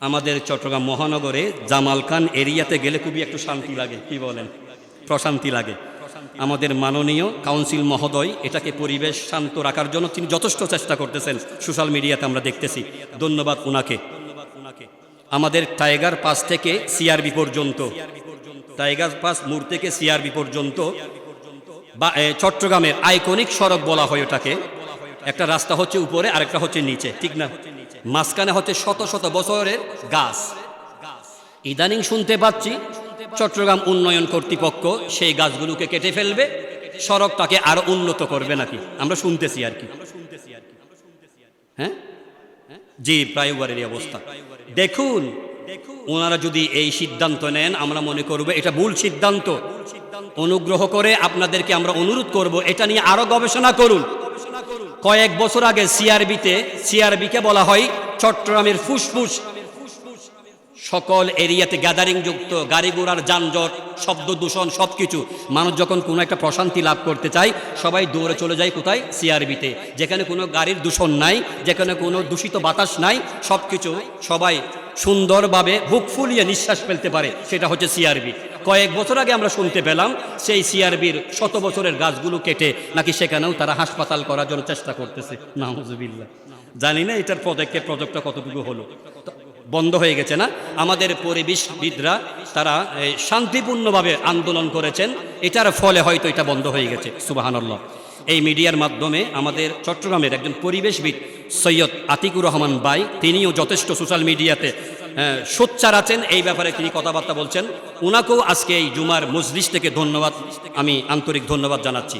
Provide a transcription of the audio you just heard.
আমাদের চট্টগ্রাম মহানগরে জামাল খান এরিয়াতে গেলে খুবই একটু শান্তি লাগে, কি বলেন? প্রশান্তি লাগে। আমাদের মাননীয় কাউন্সিল মহোদয় এটাকে পরিবেশ শান্ত রাখার জন্য তিনি যথেষ্ট চেষ্টা করতেছেন। সোশ্যাল মিডিয়াতে আমরা দেখতেছি। ধন্যবাদ উনাকে। আমাদের টাইগার পাস থেকে সিআরবি পর্যন্ত। টাইগার পাস মোড় থেকে সিআরবি পর্যন্ত বা চট্টগ্রামের আইকনিক সড়ক বলা হয় ওটাকে। একটা রাস্তা হচ্ছে উপরে, আরেকটা হচ্ছে নিচে, ঠিক না? মাঝখানে হচ্ছে শত শত বছরের গাছ। ইদানিং শুনতে পাচ্ছি চট্টগ্রাম উন্নয়ন কর্তৃপক্ষ সেই গাছগুলোকে কেটে ফেলবে, সড়কটাকে আরও উন্নত করবে নাকি? আমরা শুনতেছি আর কি। হ্যাঁ? জি প্রায় অবস্থা। দেখুন, ওনারা যদি এই সিদ্ধান্ত নেন, আমরা মনে করব এটা ভুল সিদ্ধান্ত। অনুগ্রহ করে আপনাদেরকে আমরা অনুরোধ করব, এটা নিয়ে আরও গবেষণা করুন। কয়েক বছর আগে সিআরবিতে, সিআরবিকে বলা হয় চট্টগ্রামের ফুসফুস। সকল এরিয়াতে গ্যাদারিং যুক্ত, গাড়ি ঘোড়ার যানজট, শব্দ দূষণ সব কিছু মানুষ যখন কোনো একটা প্রশান্তি লাভ করতে চায়, সবাই দৌড়ে চলে যায় কোথায়? সিআরবিতে। যেখানে কোনো গাড়ির দূষণ নাই, যেখানে কোনো দূষিত বাতাস নাই সব কিছু সবাই সুন্দরভাবে বুক ফুলিয়ে নিঃশ্বাস ফেলতে পারে। সেটা হচ্ছে সিআরবি। কয়েক বছর আগে আমরা শুনতে পেলাম, সেই সিআরবির শত বছরের গাছগুলো কেটে নাকি সেখানেও তারা হাসপাতাল করার জন্য চেষ্টা করতেছে। নাহজুবিল্লা জানি না এটার পদক্ষেপ, প্রজেক্টটা কতটুকু হলো। বন্ধ হয়ে গেছে না? আমাদের পরিবেশবিদরা তারা শান্তিপূর্ণভাবে আন্দোলন করেছেন। এটার ফলে হয়তো এটা বন্ধ হয়ে গেছে। সুবাহানল্লাহ। এই মিডিয়ার মাধ্যমে আমাদের চট্টগ্রামের একজন পরিবেশবিদ সৈয়দ আতিকুর রহমান বাই তিনিও যথেষ্ট সোশ্যাল মিডিয়াতে সোচ্চার আছেন, এই ব্যাপারে তিনি কথাবার্তা বলছেন। ওনাকেও আজকে এই জুমার মজলিস থেকে ধন্যবাদ, আমি আন্তরিক ধন্যবাদ জানাচ্ছি।